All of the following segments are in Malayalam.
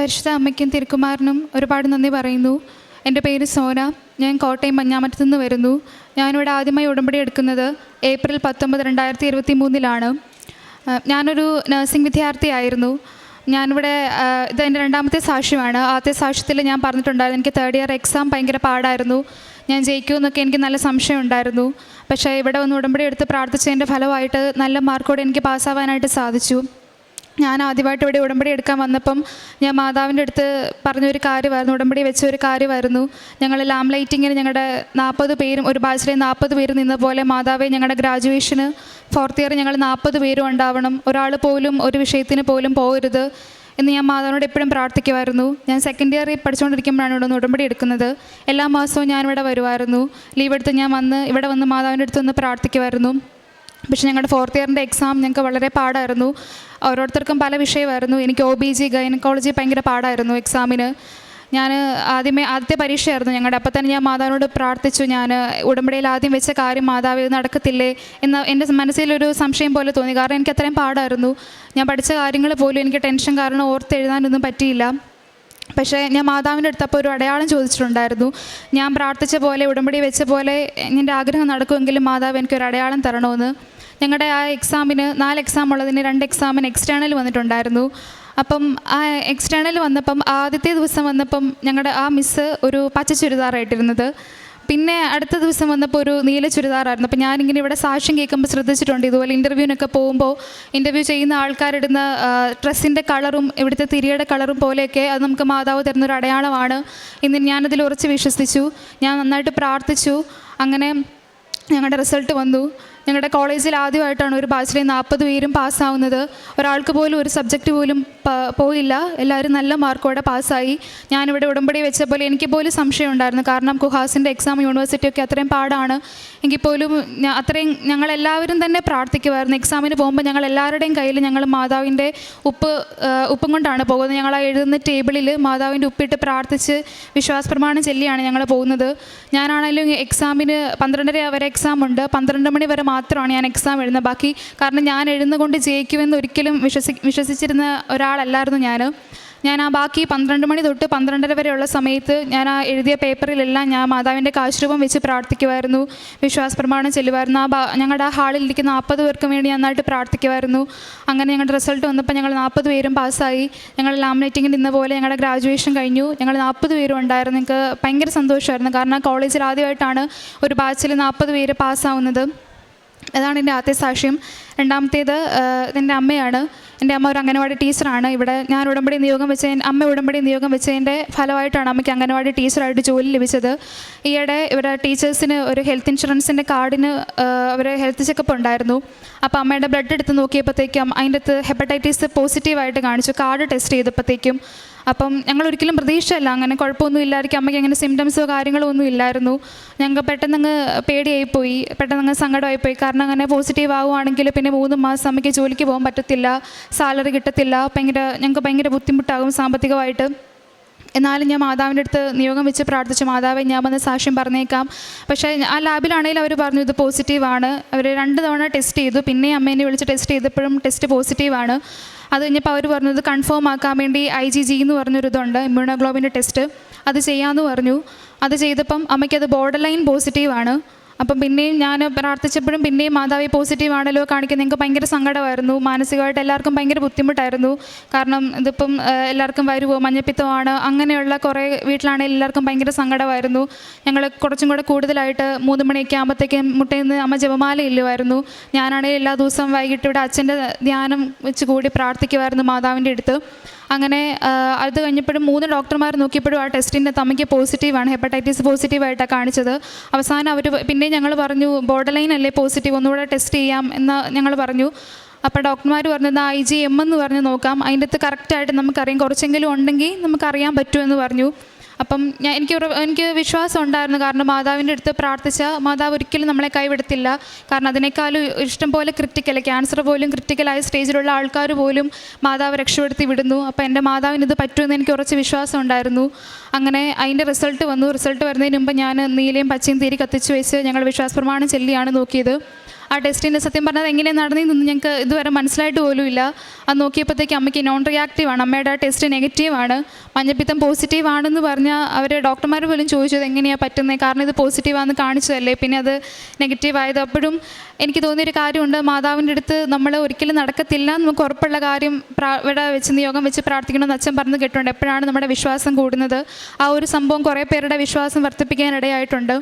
പരിശുദ്ധ അമ്മയ്ക്കും തിരുക്കുമാറിനും ഒരുപാട് നന്ദി പറയുന്നു. എന്റെ പേര് സോന. ഞാൻ കോട്ടയം മഞ്ഞാമറ്റത്തു നിന്ന് വരുന്നു. ഞാനിവിടെ ആദ്യമായി ഉടമ്പടി എടുക്കുന്നത് ഏപ്രിൽ പത്തൊമ്പത് രണ്ടായിരത്തി ഇരുപത്തി മൂന്നിലാണ് ഞാനൊരു നഴ്സിംഗ് വിദ്യാർത്ഥിയായിരുന്നു. ഞാനിവിടെ ഇത് എന്റെ രണ്ടാമത്തെ സാക്ഷ്യമാണ്. ആദ്യത്തെ സാക്ഷ്യത്തിൽ ഞാൻ പറഞ്ഞിട്ടുണ്ടായിരുന്നു എനിക്ക് തേർഡ് ഇയർ എക്സാം ഭയങ്കര പാടായിരുന്നു. ഞാൻ ജയിക്കുമെന്നൊക്കെ എനിക്ക് നല്ല സംശയം ഉണ്ടായിരുന്നു. പക്ഷേ ഇവിടെ ഒന്ന് ഉടമ്പടി എടുത്ത് പ്രാർത്ഥിച്ചതിന്റെ ഫലമായിട്ട് നല്ല മാർക്കോടെ എനിക്ക് പാസ്സാവാനായിട്ട് സാധിച്ചു. ഞാൻ ആദ്യമായിട്ട് ഇവിടെ ഉടമ്പടി എടുക്കാൻ വന്നപ്പം ഞാൻ മാതാവിന്റെ അടുത്ത് പറഞ്ഞൊരു കാര്യമായിരുന്നു ഉടമ്പടി വെച്ച ഒരു കാര്യമായിരുന്നു. ഞങ്ങൾ ലാം ലൈറ്റിങ്ങിന് ഞങ്ങളുടെ നാൽപ്പത് പേരും ഒരു ബാച്ചിലെ നാൽപ്പത് പേര് നിന്ന പോലെ മാതാവെ ഞങ്ങളുടെ ഗ്രാജുവേഷന് ഫോർത്ത് ഇയർ ഞങ്ങൾ നാൽപ്പത് പേരും ഉണ്ടാവണം. ഒരാൾ പോലും ഒരു വിഷയത്തിന് പോലും പോകരുത് എന്ന് ഞാൻ മാതാവിനോട് എപ്പോഴും പ്രാർത്ഥിക്കുമായിരുന്നു. ഞാൻ സെക്കൻഡ് ഇയറിൽ പഠിച്ചുകൊണ്ടിരിക്കുമ്പോഴാണ് ഇവിടെ ഉടമ്പടി എടുക്കുന്നത്. എല്ലാ മാസവും ഞാനിവിടെ വരുമായിരുന്നു ലീവ് എടുത്ത് ഞാൻ വന്ന് ഇവിടെ വന്ന് മാതാവിന്റെ അടുത്ത് വന്ന് പ്രാർത്ഥിക്കുമായിരുന്നു. പക്ഷേ ഞങ്ങളുടെ ഫോർത്ത് ഇയറിന്റെ എക്സാം ഞങ്ങൾക്ക് വളരെ പാടായിരുന്നു. ഓരോരുത്തർക്കും പല വിഷയമായിരുന്നു. എനിക്ക് ഒ ബി ജി ഗൈനക്കോളജി ഭയങ്കര പാടായിരുന്നു എക്സാമിന് ഞാൻ ആദ്യമേ ആദ്യത്തെ പരീക്ഷയായിരുന്നു ഞങ്ങളുടെ. അപ്പം തന്നെ ഞാൻ മാതാവിനോട് പ്രാർത്ഥിച്ചു. ഞാൻ ഉടമ്പടിയിൽ ആദ്യം വെച്ച കാര്യം മാതാവ് നടക്കത്തില്ലേ എന്ന എന്റെ മനസ്സിലൊരു സംശയം പോലെ തോന്നി. കാരണം എനിക്ക് അത്രയും പാടായിരുന്നു. ഞാൻ പഠിച്ച കാര്യങ്ങൾ പോലും എനിക്ക് ടെൻഷൻ കാരണം ഓർത്ത് എഴുതാനൊന്നും പറ്റിയില്ല. പക്ഷേ ഞാൻ മാതാവിന്റെ അടുത്ത് അപ്പോൾ ഒരു അടയാളം ചോദിച്ചിട്ടുണ്ടായിരുന്നു. ഞാൻ പ്രാർത്ഥിച്ച പോലെ ഉടമ്പടി വെച്ച പോലെ എന്റെ ആഗ്രഹം നടക്കുമെങ്കിലും മാതാവ് എനിക്കൊരു അടയാളം തരണമെന്ന് ഞങ്ങളുടെ ആ എക്സാമിന് നാല് എക്സാം ഉള്ളതിന് രണ്ട് എക്സാമിന് എക്സ്റ്റേണൽ വന്നിട്ടുണ്ടായിരുന്നു. അപ്പം ആ എക്സ്റ്റേണൽ വന്നപ്പം ആദ്യത്തെ ദിവസം വന്നപ്പം ഞങ്ങളുടെ ആ മിസ്സ് ഒരു പച്ച ചുരിദാറായിട്ടിരുന്നത് പിന്നെ അടുത്ത ദിവസം വന്നപ്പോൾ ഒരു നീല ചുരിദാറായിരുന്നു. അപ്പോൾ ഞാനിങ്ങനെ ഇവിടെ സാക്ഷ്യം കേൾക്കുമ്പോൾ ശ്രദ്ധിച്ചിട്ടുണ്ട്. ഇതുപോലെ ഇന്റർവ്യൂവിനൊക്കെ പോകുമ്പോൾ ഇന്റർവ്യൂ ചെയ്യുന്ന ആൾക്കാരിടുന്ന ഡ്രസ്സിന്റെ കളറും ഇവിടുത്തെ തിരിയുടെ കളറും പോലെയൊക്കെ അത് നമുക്ക് മാതാവ് തരുന്നൊരു അടയാളമാണ് ഇന്ന് ഞാനതിൽ ഉറച്ച് വിശ്വസിച്ചു. ഞാൻ നന്നായിട്ട് പ്രാർത്ഥിച്ചു. അങ്ങനെ ഞങ്ങളുടെ റിസൾട്ട് വന്നു. ഞങ്ങളുടെ കോളേജിൽ ആദ്യമായിട്ടാണ് ഒരു ബാച്ചിലെ നാൽപ്പത് പേരും പാസ്സാവുന്നത്. ഒരാൾക്ക് പോലും ഒരു സബ്ജക്റ്റ് പോലും പോയില്ല. എല്ലാവരും നല്ല മാർക്കോടെ പാസ്സായി. ഞാനിവിടെ ഉടമ്പടി വെച്ച പോലെ എനിക്ക് പോലും സംശയം ഉണ്ടായിരുന്നു. കാരണം കുഹാസിന്റെ എക്സാം യൂണിവേഴ്സിറ്റി ഒക്കെ അത്രയും പാടാണ്. എങ്കിൽ പോലും അത്രയും ഞങ്ങളെല്ലാവരും തന്നെ പ്രാർത്ഥിക്കുമായിരുന്നു. എക്സാമിന് പോകുമ്പോൾ ഞങ്ങൾ എല്ലാവരുടെയും കയ്യിൽ ഞങ്ങൾ മാതാവിന്റെ ഉപ്പ് ഉപ്പും കൊണ്ടാണ് പോകുന്നത്. ഞങ്ങൾ ആ എഴുതുന്ന ടേബിളിൽ മാതാവിന്റെ ഉപ്പിട്ട് പ്രാർത്ഥിച്ച് വിശ്വാസ പ്രമാണം ചൊല്ലിയാണ് ഞങ്ങൾ പോകുന്നത്. ഞാനാണെങ്കിലും എക്സാമിന് പന്ത്രണ്ടര വരെ എക്സാം ഉണ്ട്. പന്ത്രണ്ട് മണി വരെ മാത്രമാണ് ഞാൻ എക്സാം എഴുതുന്നത്. ബാക്കി കാരണം ഞാൻ എഴുതുന്നത് ജയിക്കുമെന്ന് ഒരിക്കലും വിശ്വസി വിശ്വസിച്ചിരുന്ന ഒരാളല്ലായിരുന്നു ഞാൻ ഞാൻ ആ ബാക്കി പന്ത്രണ്ട് മണി തൊട്ട് പന്ത്രണ്ടര വരെയുള്ള സമയത്ത് ഞാൻ ആ എഴുതിയ പേപ്പറിലെല്ലാം ഞാൻ മാതാവിന്റെ കാശ്രൂപം വെച്ച് പ്രാർത്ഥിക്കുമായിരുന്നു. വിശ്വാസ പ്രമാണം ചെല്ലുമായിരുന്നു. ആ ഞങ്ങളുടെ ആ ഹാളിൽ ഇരിക്കുന്ന നാൽപ്പത് പേർക്ക് വേണ്ടി നന്നായിട്ട് പ്രാർത്ഥിക്കുമായിരുന്നു. അങ്ങനെ ഞങ്ങളുടെ റിസൾട്ട് വന്നപ്പോൾ ഞങ്ങൾ നാൽപ്പത് പേരും പാസ്സായി. ഞങ്ങൾ ലാമിനേറ്റിങ്ങിൽ നിന്ന പോലെ ഞങ്ങളുടെ ഗ്രാജുവേഷൻ കഴിഞ്ഞു. ഞങ്ങൾ നാൽപ്പത് പേരും ഉണ്ടായിരുന്നു. എനിക്ക് ഭയങ്കര സന്തോഷമായിരുന്നു. കാരണം കോളേജിൽ ആദ്യമായിട്ടാണ് ഒരു ബാച്ചിൽ നാൽപ്പത് പേര് പാസ്സാവുന്നത് അതാണ് എന്റെ ആദ്യത്തെ സാക്ഷ്യം. രണ്ടാമത്തേത് എന്റെ അമ്മയാണ്. എന്റെ അമ്മ ഒരു അംഗനവാടി ടീച്ചറാണ്. ഇവിടെ ഞാൻ ഉടമ്പടി നിയോഗം വെച്ച അമ്മ ഉടമ്പടി നിയോഗം വെച്ചതിന്റെ ഫലമായിട്ടാണ് അമ്മയ്ക്ക് അംഗനവാടി ടീച്ചറായിട്ട് ജോലി ലഭിച്ചത്. ഈയിടെ ഇവിടെ ടീച്ചേഴ്സിന് ഒരു ഹെൽത്ത് ഇൻഷുറൻസിന്റെ കാർഡിന് അവർ ഹെൽത്ത് ചെക്കപ്പ് ഉണ്ടായിരുന്നു. അപ്പോൾ അമ്മയുടെ ബ്ലഡ് എടുത്ത് നോക്കിയപ്പോഴത്തേക്കും അതിന്റെ അകത്ത് ഹെപ്പറ്റൈറ്റിസ് പോസിറ്റീവായിട്ട് കാണിച്ചു. കാർഡ് ടെസ്റ്റ് ചെയ്തപ്പോഴത്തേക്കും അപ്പം ഞങ്ങൾ ഒരിക്കലും പ്രതീക്ഷയല്ല. അങ്ങനെ കുഴപ്പമൊന്നും ഇല്ലായിരിക്കും. അമ്മയ്ക്ക് അങ്ങനെ സിംറ്റംസോ കാര്യങ്ങളോ ഒന്നും ഇല്ലായിരുന്നു. ഞങ്ങൾക്ക് പെട്ടെന്ന് അങ്ങ് പേടിയായിപ്പോയി. പെട്ടെന്ന് അങ്ങ് സങ്കടമായിപ്പോയി. കാരണം അങ്ങനെ പോസിറ്റീവ് ആവുകയാണെങ്കിൽ പിന്നെ മൂന്ന് മാസം അമ്മയ്ക്ക് ജോലിക്ക് പോകാൻ പറ്റത്തില്ല. സാലറി കിട്ടത്തില്ല. ഭയങ്കര ഞങ്ങൾക്ക് ഭയങ്കര ബുദ്ധിമുട്ടാകും സാമ്പത്തികമായിട്ട്. എന്നാലും ഞാൻ മാതാവിന്റെ അടുത്ത് നിയോഗം വെച്ച് പ്രാർത്ഥിച്ചു. മാതാവെ ഞാൻ വന്ന് സാക്ഷ്യം പറഞ്ഞേക്കാം. പക്ഷേ ആ ലാബിലാണെങ്കിലും അവർ പറഞ്ഞു ഇത് പോസിറ്റീവാണ് അവർ രണ്ട് തവണ ടെസ്റ്റ് ചെയ്തു. പിന്നെ അമ്മേനെ വിളിച്ച് ടെസ്റ്റ് ചെയ്തപ്പോഴും ടെസ്റ്റ് പോസിറ്റീവാണ് അത് കഴിഞ്ഞപ്പോൾ അവർ പറഞ്ഞത് കൺഫേം ആക്കാൻ വേണ്ടി ഐ ജി ജി എന്ന് പറഞ്ഞൊരിതുണ്ട് ഇമ്മ്യൂണോഗ്ലോബിന്റെ ടെസ്റ്റ് അത് ചെയ്യാമെന്ന് പറഞ്ഞു. അത് ചെയ്തപ്പം അമ്മയ്ക്കത് ബോർഡർ ലൈൻ പോസിറ്റീവാണ് അപ്പം പിന്നെയും ഞാൻ പ്രാർത്ഥിച്ചപ്പോഴും പിന്നെയും മാതാവി പോസിറ്റീവ് ആണല്ലോ കാണിക്കുന്നത് ഞങ്ങൾക്ക് ഭയങ്കര സങ്കടമായിരുന്നു. മാനസികമായിട്ട് എല്ലാവർക്കും ഭയങ്കര ബുദ്ധിമുട്ടായിരുന്നു. കാരണം ഇതിപ്പം എല്ലാവർക്കും വരുമോ മഞ്ഞപ്പിത്തമാണ് അങ്ങനെയുള്ള കുറേ വീട്ടിലാണെങ്കിൽ എല്ലാവർക്കും ഭയങ്കര സങ്കടമായിരുന്നു. ഞങ്ങൾ കുറച്ചും കൂടെ കൂടുതലായിട്ട് മൂന്ന് മണിയൊക്കെ ആകുമ്പോഴത്തേക്കും മുട്ടയിൽ നിന്ന് അമ്മ ജപമാല ഇല്ലുമായിരുന്നു ഞാനാണെങ്കിൽ എല്ലാ ദിവസവും വൈകിട്ട് ഇവിടെ അച്ഛന്റെ ധ്യാനം വെച്ച് കൂടി പ്രാർത്ഥിക്കുമായിരുന്നു മാതാവിന്റെ അടുത്ത്. അങ്ങനെ അത് കഴിഞ്ഞപ്പോഴും മൂന്ന് ഡോക്ടർമാർ നോക്കിയപ്പോഴും ആ ടെസ്റ്റിന്റെ തമ്മയ്ക്ക് പോസിറ്റീവാണ് ഹെപ്പറ്റൈറ്റിസ് പോസിറ്റീവായിട്ടാണ് കാണിച്ചത്. അവസാനം അവർ പിന്നെ ഞങ്ങൾ പറഞ്ഞു ബോർഡർ ലൈൻ അല്ലേ പോസിറ്റീവ് ഒന്നുകൂടെ ടെസ്റ്റ് ചെയ്യാം എന്ന് ഞങ്ങൾ പറഞ്ഞു. അപ്പോൾ ഡോക്ടർമാർ പറഞ്ഞത് ഐ ജി എം എന്ന് പറഞ്ഞ് നോക്കാം. അതിന്റെ അകത്ത് കറക്റ്റായിട്ട് നമുക്കറിയാം. കുറച്ചെങ്കിലും ഉണ്ടെങ്കിൽ നമുക്കറിയാൻ പറ്റുമെന്ന് പറഞ്ഞു. അപ്പം ഞാൻ എനിക്ക് എനിക്ക് വിശ്വാസം ഉണ്ടായിരുന്നു. കാരണം മാതാവിന്റെ അടുത്ത് പ്രാർത്ഥിച്ച മാതാവ് ഒരിക്കലും നമ്മളെ കൈവിടത്തില്ല. കാരണം അതിനേക്കാളും ഇഷ്ടം പോലെ ക്രിറ്റിക്കൽ ക്യാൻസർ പോലും ക്രിറ്റിക്കലായ സ്റ്റേജിലുള്ള ആൾക്കാർ പോലും മാതാവ് രക്ഷപ്പെടുത്തി വിടുന്നു. അപ്പോൾ എന്റെ മാതാവിന് ഇത് പറ്റുമെന്ന് എനിക്ക് ഉറച്ച് വിശ്വാസം ഉണ്ടായിരുന്നു. അങ്ങനെ അതിന്റെ റിസൾട്ട് വന്നു. റിസൾട്ട് വരുന്നതിന് മുമ്പ് ഞാൻ നീലയും പച്ചയും തീരി കത്തിച്ച് വെച്ച് ഞങ്ങൾ വിശ്വാസ പ്രമാണം ചെല്ലിയാണ് നോക്കിയത്. ആ ടെസ്റ്റിന്റെ സത്യം പറഞ്ഞത് എങ്ങനെ നടന്നതെന്നൊന്നും ഞങ്ങൾക്ക് ഇതുവരെ മനസ്സിലായിട്ട് പോലും ഇല്ല. അത് നോക്കിയപ്പോഴത്തേക്ക് അമ്മയ്ക്ക് നോൺ റിയാക്റ്റീവ് ആണ്. അമ്മയുടെ ആ ടെസ്റ്റ് നെഗറ്റീവ് ആണ്. മഞ്ഞപ്പിത്തം പോസിറ്റീവ് ആണെന്ന് പറഞ്ഞാൽ അവർ ഡോക്ടർമാർ പോലും ചോദിച്ചത് എങ്ങനെയാണ് പറ്റുന്നത് കാരണം ഇത് പോസിറ്റീവ് ആണെന്ന് കാണിച്ചതല്ലേ? പിന്നെ അത് നെഗറ്റീവ് ആയത്. അപ്പോഴും എനിക്ക് തോന്നിയൊരു കാര്യമുണ്ട്. മാതാവിന്റെ അടുത്ത് നമ്മൾ ഒരിക്കലും നടക്കത്തില്ല നമുക്ക് ഉറപ്പുള്ള കാര്യം ഇവിടെ വെച്ച് നിയോഗം വെച്ച് പ്രാർത്ഥിക്കണമെന്ന് അച്ഛൻ പറഞ്ഞ് കേട്ടിട്ടുണ്ട്. എപ്പോഴാണ് നമ്മുടെ വിശ്വാസം കൂടുന്നത്? ആ ഒരു സംഭവം കുറേ പേരുടെ വിശ്വാസം വർദ്ധിപ്പിക്കാനിടയായിട്ടുണ്ട്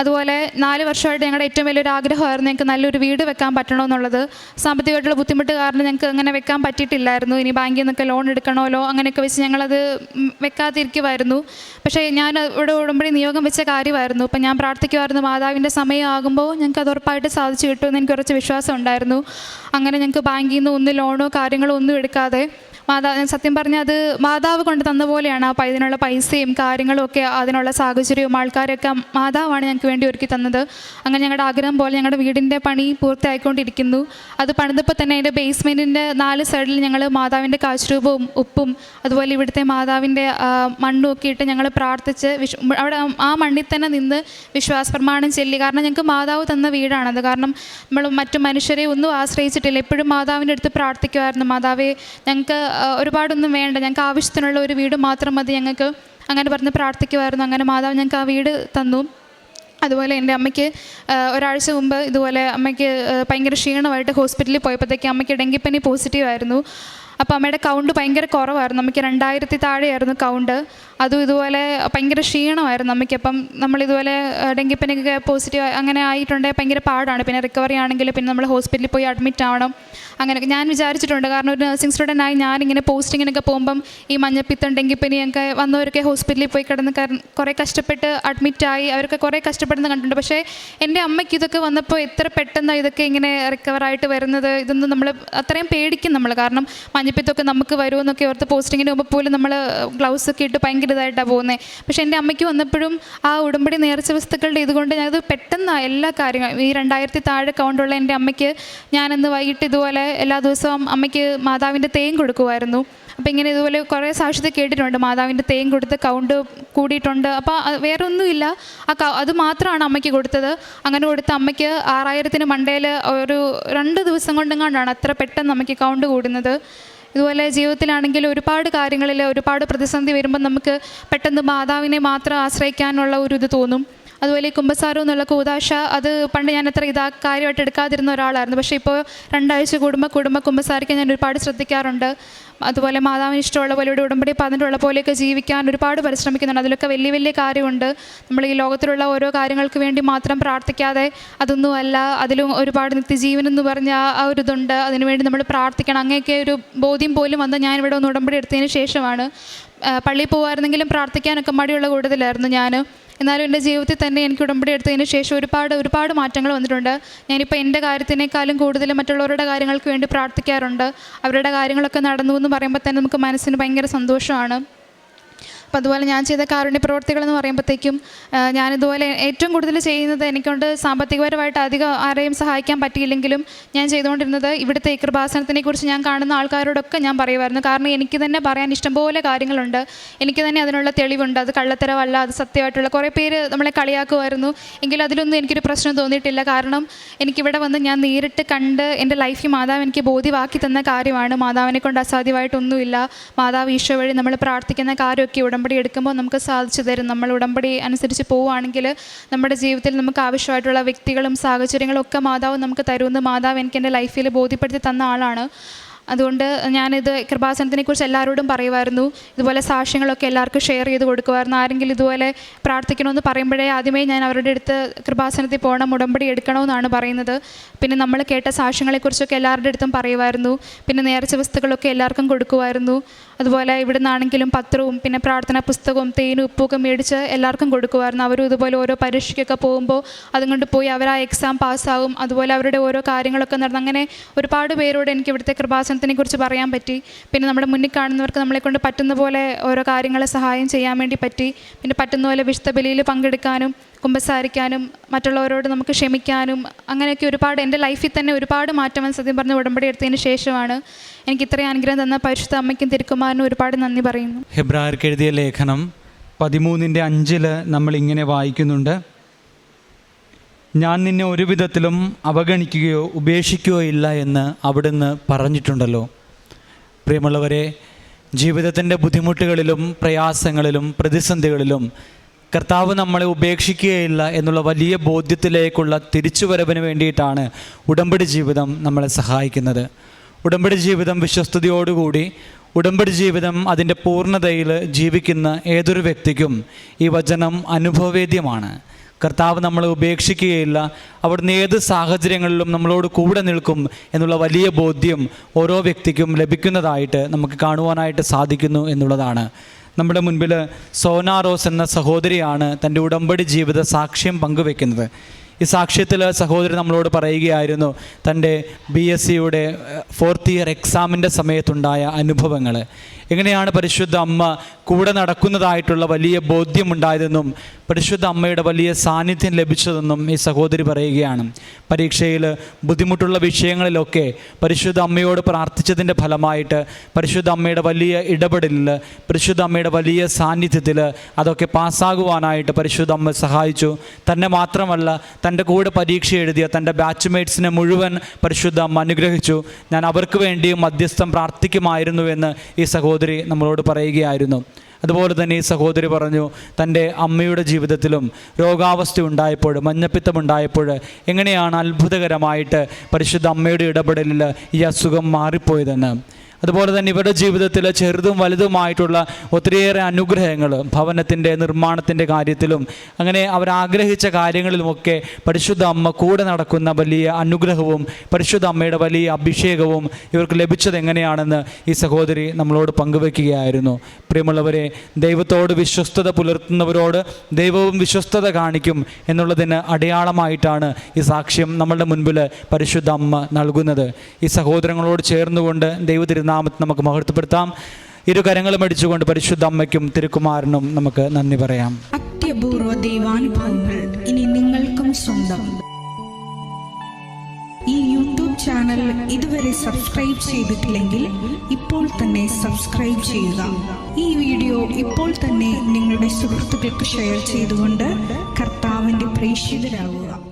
അതുപോലെ നാല് വർഷമായിട്ട് ഞങ്ങളുടെ ഏറ്റവും വലിയൊരു ആഗ്രഹമായിരുന്നു ഞങ്ങൾക്ക് നല്ലൊരു വീട് വെക്കാൻ പറ്റണമെന്നുള്ളത് സാമ്പത്തികമായിട്ടുള്ള ബുദ്ധിമുട്ട് കാരണം ഞങ്ങൾക്ക് അങ്ങനെ വെക്കാൻ പറ്റിയിട്ടില്ലായിരുന്നു. ഇനി ബാങ്കിൽ നിന്നൊക്കെ ലോൺ എടുക്കണമല്ലോ അങ്ങനെയൊക്കെ വെച്ച് ഞങ്ങളത് വെക്കാതിരിക്കുമായിരുന്നു പക്ഷേ ഞാൻ ഇവിടെ ഉടമ്പടി നിയോഗം വെച്ച കാര്യമായിരുന്നു. അപ്പം ഞാൻ പ്രാർത്ഥിക്കുമായിരുന്നു മാതാവിന്റെ സമയമാകുമ്പോൾ ഞങ്ങൾക്ക് അത് ഉറപ്പായിട്ട് സാധിച്ചു കിട്ടുമെന്ന് എനിക്ക് കുറച്ച് വിശ്വാസം ഉണ്ടായിരുന്നു. അങ്ങനെ ഞങ്ങൾക്ക് ബാങ്കിൽ നിന്ന് ഒന്നും ലോണോ കാര്യങ്ങളോ ഒന്നും എടുക്കാതെ മാതാവ് സത്യം പറഞ്ഞാൽ അത് മാതാവ് കൊണ്ട് തന്ന പോലെയാണ്. ആ ഇതിനുള്ള പൈസയും കാര്യങ്ങളും ഒക്കെ അതിനുള്ള സാഹചര്യവും ആൾക്കാരൊക്കെ മാതാവാണ് ഞങ്ങൾക്ക് വേണ്ടി ഒരുക്കി തന്നത്. അങ്ങനെ ഞങ്ങളുടെ ആഗ്രഹം പോലെ ഞങ്ങളുടെ വീടിന്റെ പണി പൂർത്തിയായിക്കൊണ്ടിരിക്കുന്നു. അത് പണിതപ്പോൾ തന്നെ അതിന്റെ ബേസ്മെന്റിന്റെ നാല് സൈഡിൽ ഞങ്ങൾ മാതാവിന്റെ കാശുരൂപവും ഉപ്പും അതുപോലെ ഇവിടുത്തെ മാതാവിന്റെ മണ്ണും ഒക്കെ ഇട്ട് ഞങ്ങൾ പ്രാർത്ഥിച്ച് അവിടെ ആ മണ്ണിൽ തന്നെ നിന്ന് വിശ്വാസ പ്രമാണം ചെല്ലി. കാരണം ഞങ്ങൾക്ക് മാതാവ് തന്ന വീടാണത് കാരണം നമ്മൾ മറ്റു മനുഷ്യരെ ഒന്നും ആശ്രയിച്ചിട്ടില്ല. എപ്പോഴും മാതാവിന്റെ അടുത്ത് പ്രാർത്ഥിക്കുമായിരുന്നു മാതാവേ ഞങ്ങൾക്ക് ഒരുപാടൊന്നും വേണ്ട. ഞങ്ങൾക്ക് ആവശ്യത്തിനുള്ള ഒരു വീട് മാത്രം മതി. ഞങ്ങൾക്ക് അങ്ങനെ പറഞ്ഞ് പ്രാർത്ഥിക്കുമായിരുന്നു. അങ്ങനെ മാതാവ് ഞങ്ങൾക്ക് ആ വീട് തന്നു. അതുപോലെ എന്റെ അമ്മയ്ക്ക് ഒരാഴ്ച മുമ്പ് ഇതുപോലെ അമ്മയ്ക്ക് ഭയങ്കര ക്ഷീണമായിട്ട് ഹോസ്പിറ്റലിൽ പോയപ്പോഴത്തേക്ക് അമ്മയ്ക്ക് ഡെങ്കിപ്പനി പോസിറ്റീവ് ആയിരുന്നു. അപ്പോൾ അമ്മയുടെ കൗണ്ട് ഭയങ്കര കുറവായിരുന്നു. അമ്മയ്ക്ക് രണ്ടായിരത്തി താഴെയായിരുന്നു കൗണ്ട്. അതും ഇതുപോലെ ഭയങ്കര ക്ഷീണമായിരുന്നു അമ്മയ്ക്ക് അപ്പം നമ്മളിതുപോലെ ആ, ഡെങ്കിപ്പനിക്കൊക്കെ പോസിറ്റീവ് അങ്ങനെ ആയിട്ടുണ്ടെങ്കിൽ ഭയങ്കര പാടാണ്. പിന്നെ റിക്കവറി ആണെങ്കിൽ പിന്നെ നമ്മൾ ഹോസ്പിറ്റലിൽ പോയി അഡ്മിറ്റ് ആവണം. അങ്ങനെയൊക്കെ ഞാൻ വിചാരിച്ചിട്ടുണ്ട്. കാരണം ഒരു നഴ്സിംഗ് സ്റ്റുഡന്റ് ആയി ഞാനിങ്ങനെ പോസ്റ്റിങ്ങിനൊക്കെ പോകുമ്പം ഈ മഞ്ഞപ്പിത്തം ഡെങ്കിപ്പനിയൊക്കെ വന്നവരൊക്കെ ഹോസ്പിറ്റലിൽ പോയി കിടന്ന് കുറേ കഷ്ടപ്പെട്ട് അഡ്മിറ്റായി അവരൊക്കെ കുറേ കഷ്ടപ്പെടുന്ന കണ്ടിട്ടുണ്ട്. പക്ഷേ എന്റെ അമ്മയ്ക്ക് ഇതൊക്കെ വന്നപ്പോൾ എത്ര പെട്ടെന്ന് ഇതൊക്കെ ഇങ്ങനെ റിക്കവറായിട്ട് വരുന്നത്? ഇതൊന്നും നമ്മൾ അത്രയും പേടിക്കും നമ്മൾ കാരണം മഞ്ഞപ്പിത്തമൊക്കെ നമുക്ക് വരുമെന്നൊക്കെ ഓർത്ത് പോസ്റ്റിങ്ങിന് പോകുമ്പോൾ പോലും നമ്മൾ ഗ്ലൗസ് ഒക്കെ ഇട്ട് ഭയങ്കര ഇതായിട്ടാണ് പോകുന്നത് പക്ഷേ എന്റെ അമ്മയ്ക്ക് വന്നപ്പോഴും ആ ഉടമ്പടി നേർച്ച വസ്തുക്കളുടെ ഇതുകൊണ്ട് ഞാനത് പെട്ടെന്ന് എല്ലാ കാര്യങ്ങളും ഈ രണ്ടായിരത്തി താഴെ കൗണ്ടുള്ള എന്റെ അമ്മയ്ക്ക് ഞാനന്ന് വൈകിട്ട് ഇതുപോലെ എല്ലാ ദിവസവും അമ്മയ്ക്ക് മാതാവിന്റെ തേൻ കൊടുക്കുമായിരുന്നു അപ്പോൾ ഇങ്ങനെ ഇതുപോലെ കുറേ സാക്ഷ്യത കേട്ടിട്ടുണ്ട് മാതാവിന്റെ തേൻ കൊടുത്ത് കൗണ്ട് കൂടിയിട്ടുണ്ട്. അപ്പോൾ വേറെ ഒന്നുമില്ല ആ അത് മാത്രമാണ് അമ്മയ്ക്ക് കൊടുത്തത്. അങ്ങനെ കൊടുത്ത അമ്മയ്ക്ക് ആറായിരത്തിന് മണ്ടയിൽ ഒരു രണ്ട് ദിവസം കൊണ്ടെങ്ങാണ്ടാണ് അത്ര പെട്ടെന്ന് അമ്മയ്ക്ക് കൗണ്ട് കൂടുന്നത്. ഇതുപോലെ ജീവിതത്തിലാണെങ്കിൽ ഒരുപാട് കാര്യങ്ങളിൽ ഒരുപാട് പ്രതിസന്ധി വരുമ്പോൾ നമുക്ക് പെട്ടെന്ന് മാതാവിനെ മാത്രം ആശ്രയിക്കാനുള്ള ഒരു ഇത് തോന്നും. അതുപോലെ കുമ്പസാരം എന്നുള്ള കൂതാശ അത് പണ്ട് ഞാൻ അത്ര ഇതാ കാര്യമായിട്ട് എടുക്കാതിരുന്ന ഒരാളായിരുന്നു. പക്ഷേ ഇപ്പോൾ രണ്ടാഴ്ച കുടുംബ കുടുംബ കുമ്പസാരിക്കാൻ ഞാൻ ഒരുപാട് ശ്രദ്ധിക്കാറുണ്ട്. അതുപോലെ മാതാവിന് ഇഷ്ടമുള്ള പോലെ ഇവിടെ ഉടമ്പടി പറഞ്ഞിട്ടുള്ള പോലെയൊക്കെ ജീവിക്കാൻ ഒരുപാട് പരിശ്രമിക്കുന്നുണ്ട്. അതിലൊക്കെ വലിയ വലിയ കാര്യമുണ്ട്. നമ്മൾ ഈ ലോകത്തിലുള്ള ഓരോ കാര്യങ്ങൾക്ക് വേണ്ടി മാത്രം പ്രാർത്ഥിക്കാതെ അതൊന്നുമല്ല അതിലും ഒരുപാട് നിത്യജീവൻ എന്ന് പറഞ്ഞ ആ- ഒരു ഇതുണ്ട്. അതിനുവേണ്ടി നമ്മൾ പ്രാർത്ഥിക്കണം. അങ്ങനെയൊക്കെ ഒരു ബോധ്യം പോലും വന്ന് ഞാനിവിടെ ഒന്ന് ഉടമ്പടി എടുത്തതിന് ശേഷമാണ്. പള്ളിയിൽ പോകുമായിരുന്നെങ്കിലും പ്രാർത്ഥിക്കാനൊക്കെ മടിയുള്ള കൂടുതലായിരുന്നു ഞാൻ എന്നാലും എന്റെ ജീവിതത്തിൽ തന്നെ എനിക്ക് ഉടമ്പടി എടുത്തതിന് ശേഷം ഒരുപാട് ഒരുപാട് മാറ്റങ്ങൾ വന്നിട്ടുണ്ട്. ഞാനിപ്പോൾ എന്റെ കാര്യത്തിനേക്കാളും കൂടുതൽ മറ്റുള്ളവരുടെ കാര്യങ്ങൾക്ക് വേണ്ടി പ്രാർത്ഥിക്കാറുണ്ട്. അവരുടെ കാര്യങ്ങളൊക്കെ നടന്നു എന്ന് പറയുമ്പോൾ തന്നെ നമുക്ക് മനസ്സിന് ഭയങ്കര സന്തോഷമാണ്. അപ്പോൾ അതുപോലെ ഞാൻ ചെയ്ത കാരുണ്യ പ്രവർത്തികൾ എന്ന് പറയുമ്പോഴത്തേക്കും ഞാനിതുപോലെ ഏറ്റവും കൂടുതൽ ചെയ്യുന്നത് എനിക്കൊണ്ട് സാമ്പത്തികപരമായിട്ട് അധികം ആരെയും സഹായിക്കാൻ പറ്റിയില്ലെങ്കിലും ഞാൻ ചെയ്തുകൊണ്ടിരുന്നത് ഇവിടുത്തെ കൃപാസനത്തിനെ കുറിച്ച് ഞാൻ കാണുന്ന ആൾക്കാരോടൊക്കെ ഞാൻ പറയുമായിരുന്നു. കാരണം എനിക്ക് തന്നെ പറയാൻ ഇഷ്ടംപോലെ കാര്യങ്ങളുണ്ട്. എനിക്ക് തന്നെ അതിനുള്ള തെളിവുണ്ട്. അത് കള്ളത്തരവല്ല അത് സത്യമായിട്ടുള്ള കുറേ പേര് നമ്മളെ കളിയാക്കുമായിരുന്നു. എങ്കിലും അതിലൊന്നും എനിക്കൊരു പ്രശ്നം തോന്നിയിട്ടില്ല. കാരണം എനിക്കിവിടെ വന്ന് ഞാൻ നേരിട്ട് കണ്ട് എന്റെ ലൈഫിൽ മാതാവ് എനിക്ക് ബോധ്യമാക്കി തന്ന കാര്യമാണ്. മാതാവിനെ കൊണ്ട് അസാധ്യമായിട്ടൊന്നുമില്ല. മാതാവ് ഈശോ വഴി നമ്മൾ പ്രാർത്ഥിക്കുന്ന കാര്യമൊക്കെ ഉടമ്പടി എടുക്കുമ്പോൾ നമുക്ക് സാധിച്ചു തരും. നമ്മൾ ഉടമ്പടി അനുസരിച്ച് പോവുകയാണെങ്കിൽ നമ്മുടെ ജീവിതത്തിൽ നമുക്ക് ആവശ്യമായിട്ടുള്ള വ്യക്തികളും സാഹചര്യങ്ങളും ഒക്കെ മാതാവ് നമുക്ക് തരുമെന്ന് മാതാവ് എനിക്ക് എന്റെ ലൈഫിൽ ബോധ്യപ്പെടുത്തി തന്ന ആളാണ്. അതുകൊണ്ട് ഞാനിത് കൃപാസനത്തിനെ കുറിച്ച് എല്ലാവരോടും പറയുമായിരുന്നു. ഇതുപോലെ സാക്ഷ്യങ്ങളൊക്കെ എല്ലാവർക്കും ഷെയർ ചെയ്ത് കൊടുക്കുമായിരുന്നു. ആരെങ്കിലും ഇതുപോലെ പ്രാർത്ഥിക്കണമെന്ന് പറയുമ്പോഴേ ആദ്യമേ ഞാൻ അവരുടെ അടുത്ത് കൃപാസനത്തിൽ പോകണം ഉടമ്പടി എടുക്കണമെന്നാണ് പറയുന്നത്. പിന്നെ നമ്മൾ കേട്ട സാക്ഷ്യങ്ങളെക്കുറിച്ചൊക്കെ എല്ലാവരുടെ അടുത്തും പറയുമായിരുന്നു. പിന്നെ നേർച്ച വസ്തുക്കളൊക്കെ എല്ലാവർക്കും കൊടുക്കുമായിരുന്നു. അതുപോലെ ഇവിടെ നിന്നാണെങ്കിലും പത്രവും പിന്നെ പ്രാർത്ഥനാ പുസ്തകവും തേനും ഉപ്പുമൊക്കെ മേടിച്ച് എല്ലാവർക്കും കൊടുക്കുമായിരുന്നു. അവരും ഇതുപോലെ ഓരോ പരീക്ഷയ്ക്കൊക്കെ പോകുമ്പോൾ അതും കൊണ്ട് പോയി അവർ ആ എക്സാം പാസ്സാവും. അതുപോലെ അവരുടെ ഓരോ കാര്യങ്ങളൊക്കെ നടന്നു അങ്ങനെ ഒരുപാട് പേരോട് എനിക്ക് ഇവിടുത്തെ കൃപാസനത്തിനെ കുറിച്ച് പറയാൻ പറ്റി. പിന്നെ നമ്മുടെ മുന്നിൽ കാണുന്നവർക്ക് നമ്മളെക്കൊണ്ട് പറ്റുന്ന പോലെ ഓരോ കാര്യങ്ങളെ സഹായം ചെയ്യാൻ വേണ്ടി പറ്റി. പിന്നെ പറ്റുന്ന പോലെ വിശുദ്ധ ബലിയിൽ പങ്കെടുക്കാനും കുമ്പസാരിക്കാനും മറ്റുള്ളവരോട് നമുക്ക് ക്ഷമിക്കാനും അങ്ങനെയൊക്കെ ഒരുപാട് എന്റെ ലൈഫിൽ തന്നെ ഒരുപാട് മാറ്റം സത്യം പറഞ്ഞ് ഉടമ്പടി എടുത്തതിന് ശേഷമാണ് എനിക്ക് ഇത്രയും അനുഗ്രഹം തന്ന പരിശുദ്ധ അമ്മയ്ക്കും തിരുക്കുമാരനും ഒരുപാട് നന്ദി പറയുന്നു. ഹെബ്രാർക്ക് എഴുതിയ ലേഖനം പതിമൂന്നിന്റെ അഞ്ചിൽ നമ്മൾ ഇങ്ങനെ വായിക്കുന്നുണ്ട്. ഞാൻ നിന്നെ ഒരു വിധത്തിലും അവഗണിക്കുകയോ ഉപേക്ഷിക്കുകയോ ഇല്ല എന്ന് അവിടുന്ന് പറഞ്ഞിട്ടുണ്ടല്ലോ. പ്രിയമുള്ളവരെ ജീവിതത്തിന്റെ ബുദ്ധിമുട്ടുകളിലും പ്രയാസങ്ങളിലും പ്രതിസന്ധികളിലും കർത്താവ് നമ്മളെ ഉപേക്ഷിക്കുകയില്ല എന്നുള്ള വലിയ ബോധ്യത്തിലേക്കുള്ള തിരിച്ചുവരവിന് വേണ്ടിയിട്ടാണ് ഉടമ്പടി ജീവിതം നമ്മളെ സഹായിക്കുന്നത്. ഉടമ്പടി ജീവിതം വിശ്വസ്തയോടുകൂടി ഉടമ്പടി ജീവിതം അതിന്റെ പൂർണതയിൽ ജീവിക്കുന്ന ഏതൊരു വ്യക്തിക്കും ഈ വചനം അനുഭവവേദ്യമാണ് കർത്താവ് നമ്മളെ ഉപേക്ഷിക്കുകയില്ല അവിടുന്ന് ഏത് സാഹചര്യങ്ങളിലും നമ്മളോട് കൂടെ നിൽക്കും എന്നുള്ള വലിയ ബോധ്യം ഓരോ വ്യക്തിക്കും ലഭിക്കുന്നതായിട്ട് നമുക്ക് കാണുവാനായിട്ട് സാധിക്കുന്നു എന്നുള്ളതാണ്. നമ്മുടെ മുൻപിൽ സോന റോസ് എന്ന സഹോദരിയാണ് തന്റെ ഉടമ്പടി ജീവിത സാക്ഷ്യം പങ്കുവെക്കുന്നത്. ഈ സാക്ഷ്യത്തിൽ സഹോദരി നമ്മളോട് പറയുകയായിരുന്നു തന്റെ ബി എസ് സിയുടെ ഫോർത്ത് ഇയർ എക്സാമിന്റെ സമയത്തുണ്ടായ അനുഭവങ്ങൾ. എങ്ങനെയാണ് പരിശുദ്ധ അമ്മ കൂടെ നടക്കുന്നതായിട്ടുള്ള വലിയ ബോധ്യമുണ്ടായതെന്നും പരിശുദ്ധ അമ്മയുടെ വലിയ സാന്നിധ്യം ലഭിച്ചതെന്നും ഈ സഹോദരി പറയുകയാണ്. പരീക്ഷയിൽ ബുദ്ധിമുട്ടുള്ള വിഷയങ്ങളിലൊക്കെ പരിശുദ്ധ അമ്മയോട് പ്രാർത്ഥിച്ചതിന്റെ ഫലമായിട്ട് പരിശുദ്ധ അമ്മയുടെ വലിയ ഇടപെടലിൽ പരിശുദ്ധ അമ്മയുടെ വലിയ സാന്നിധ്യത്തിൽ അതൊക്കെ പാസ്സാകുവാനായിട്ട് പരിശുദ്ധ അമ്മ സഹായിച്ചു. തന്നെ മാത്രമല്ല തന്റെ കൂടെ പരീക്ഷ എഴുതിയ തന്റെ ബാച്ച്മേറ്റ്സിനെ മുഴുവൻ പരിശുദ്ധ അമ്മ അനുഗ്രഹിച്ചു. ഞാൻ അവർക്ക് വേണ്ടിയും മധ്യസ്ഥം പ്രാർത്ഥിക്കുമായിരുന്നുവെന്ന് ഈ സഹോദരി നമ്മളോട് പറയുകയായിരുന്നു. അതുപോലെ തന്നെ ഈ സഹോദരി പറഞ്ഞു തന്റെ അമ്മയുടെ ജീവിതത്തിലും രോഗാവസ്ഥ ഉണ്ടായപ്പോൾ മഞ്ഞപ്പിത്തം ഉണ്ടായപ്പോൾ എങ്ങനെയാണ് അത്ഭുതകരമായിട്ട് പരിശുദ്ധ അമ്മയുടെ ഇടപെടലിൽ ഈ അസുഖം മാറിപ്പോയതെന്ന്? അതുപോലെ തന്നെ ഇവരുടെ ജീവിതത്തിൽ ചെറുതും വലുതുമായിട്ടുള്ള ഒത്തിരിയേറെ അനുഗ്രഹങ്ങൾ ഭവനത്തിന്റെ നിർമ്മാണത്തിന്റെ കാര്യത്തിലും അങ്ങനെ അവരാഗ്രഹിച്ച കാര്യങ്ങളിലുമൊക്കെ പരിശുദ്ധ അമ്മ കൂടെ നടക്കുന്ന വലിയ അനുഗ്രഹവും പരിശുദ്ധ അമ്മയുടെ വലിയ അഭിഷേകവും ഇവർക്ക് ലഭിച്ചത് എങ്ങനെയാണെന്ന് ഈ സഹോദരി നമ്മളോട് പങ്കുവെക്കുകയായിരുന്നു. പ്രിയമുള്ളവരെ ദൈവത്തോട് വിശ്വസ്തത പുലർത്തുന്നവരോട് ദൈവവും വിശ്വസ്തത കാണിക്കും എന്നുള്ളതിന് അടയാളമായിട്ടാണ് ഈ സാക്ഷ്യം നമ്മളുടെ മുൻപിൽ പരിശുദ്ധ അമ്മ നൽകുന്നത്. ഈ സഹോദരങ്ങളോട് ചേർന്നുകൊണ്ട് ദൈവ തിരുനാമത്തെ നമുക്ക് മഹത്വപ്പെടുത്താം. ഇരു കരങ്ങളും അടിച്ചുകൊണ്ട് പരിശുദ്ധ അമ്മയ്ക്കും തിരുക്കുമാരനും നമുക്ക് നന്ദി പറയാം. അത്യപൂർവ ദൈവാനുഭവങ്ങൾ ഇനി നിങ്ങൾക്കും സ്വന്തം. ഈ യൂട്യൂബ് ചാനൽ ഇതുവരെ സബ്സ്ക്രൈബ് ചെയ്തിട്ടില്ലെങ്കിൽ ഇപ്പോൾ തന്നെ സബ്സ്ക്രൈബ് ചെയ്യുക. ഈ വീഡിയോ ഇപ്പോൾ തന്നെ നിങ്ങളുടെ സുഹൃത്തുക്കൾക്ക് ഷെയർ ചെയ്തുകൊണ്ട് കർത്താവിന്റെ പ്രേക്ഷിതരാകുക